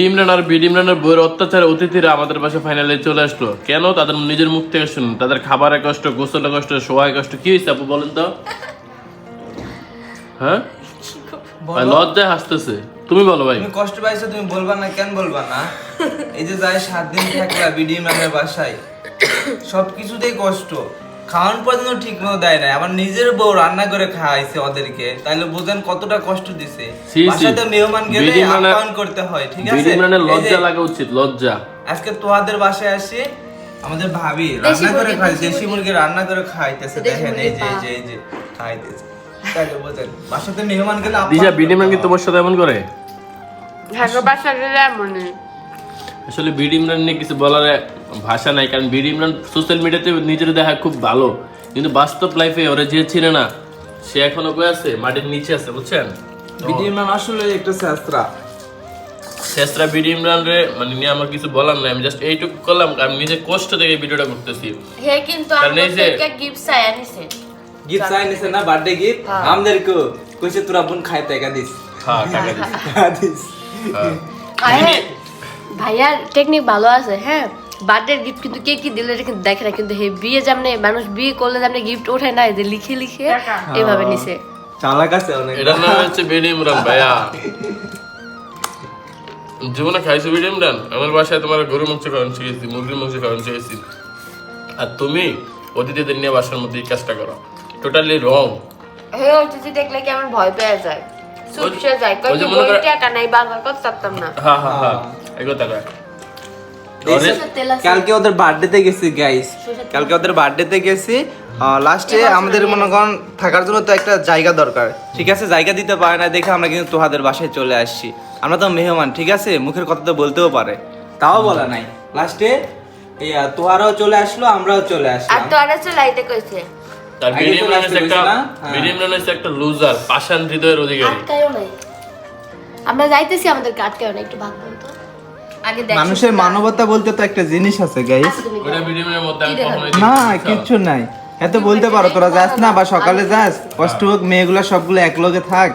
ইমরান আর বিড ইমরানের বইয়ের অত্যাচারে অতিথিরা আমাদের পাশে ফাইনালে চলে আসলো। কেন? তাদের নিজের মুখ থেকে শুনুন। তাদের খাবারের কষ্ট গোসলের কষ্ট শোয়ার কষ্ট কি হয়েছে আপু বলেন তো? হ্যাঁ? লজ্জায় হাসতেছে। তুমি বলো ভাই। তুমি কষ্ট পাইছো তুমি বলবা না কেন বলবা না? এই যে যাই সাত দিন থাকলা বিডি ম্যানের বাসায় সব কিছুতেই কষ্ট। খাওয়ান পর্যন্ত ঠিক মতো দেয় না আমার নিজের বউ রান্না করে খাওয়াইছে ওদেরকে। তাহলে বুঝেন কতটা কষ্ট দিছে। বাসাতে মেহমান গেলে মানে- আপ্যায়ন করতে হয় ঠিক আছে? যে লজ্জা লাগা উচিত লজ্জা। আজকে তোমাদের বাসায় আসি আমাদের ভাবি দেশি রান্না করে মুরগি, খাই দেশি মুরগি। রান্না করে খাইতেছে দেখেন এই যে এই যে এই যে খাইতেছে তাহলে বুঝেন বাসাতে মেহমান গেলে আপ্যায়ন দিশা বিড কি তোমার সাথে এমন করে? ঢাকা বাসা গেলে এমনই। আসলে বিড ইমরান নিয়ে কিছু বলার ভাষা নাই কারণ বিড ইমরান সোশ্যাল মিডিয়াতে নিজের দেখা খুব ভালো। কিন্তু বাস্তব লাইফে ওরা যে ছিল না সে এখনও কই আছে? মাটির নিচে আছে বুঝছেন? বিডি ম্যান আসলে একটা শাস্ত্রা শেষরা বিড ইমরান রে মানে নিয়ে আমার কিছু বলার নাই। আমি জাস্ট এইটুকু করলাম আমি নিজে কষ্ট থেকে এই ভিডিওটা করতেছি। হে কিন্তু কারণ এই যে- গিফট চাই আনিছে। গিফট চাই নিছে না বার্থডে গিফট হ্যাঁ। আমাদেরকে কইছে তোরা বোন খাইতে একা দিস। হ্যাঁ টাকা দিছি টাকা দিস। হ্যাঁ। ভাইয়ার টেকনিক ভালো আছে হ্যাঁ? বার্থডে গিফট কিন্তু কে কি দিলে এটা কিন্তু দেখে না কিন্তু হে বিয়ে যেমনি মানুষ বিয়ে করলে যেমনি গিফট ওঠে না এই যে লিখে লিখে এইভাবে নিছে। চালাক আছে অনেক। এটার নাম হচ্ছে বিড ইমরান ভাইয়া। জীবনে খাইছো বিড ইমরান আমার বাসায় তোমার গরু মাংস খাওয়ানো শিখেছি মুরগির মাংস খাওয়ানো শিখেছি আর তুমি অতিথিদের নিয়ে বাসার মধ্যে কাজটা করো। টোটালি রং হে অতিথি দেখলে কেমন ভয় পেয়ে যায়? চুপসে যায়। কই মনে টাকা নাই বারবার পারতাম না। হ্যাঁ হ্যাঁ হ্যাঁ। তেল আছে। কালকে ওদের বার্থডেতে গেছি গাইস কালকে ওদের বার্থডেতে গেছি। লাস্টে আমাদের মনে করেন থাকার জন্য তো একটা জায়গা দরকার। ঠিক আছে জায়গা দিতে পারে না দেখে আমরা কিন্তু তোহাদের বাসায় চলে আসছি। আমরা তো মেহমান ঠিক আছে? মুখের কথা তো বলতেও পারে। তাও বলা নাই। লাস্টে তোহারাও চলে আসলো আমরাও চলে আর আসলাম কইছে। তার একটা না? হ্যাঁ। একটা লুজার পাষাণ হৃদয়ের অধিকারী। আটকায়ও নাই। আমরা যাইতেছি আমাদেরকে আটকায়ও না একটু ভাগ আগে দেখ মানুষের মানবতা বলতে তো একটা জিনিস আছে গাইস আচ্ছা, ওটা বিড মধ্যে আমি কখনোই না। কিচ্ছু নাই। এত বলতে পারো তোরা যাস না বা সকালে যাস কষ্ট হোক মেয়েগুলা সবগুলো একলগে থাক।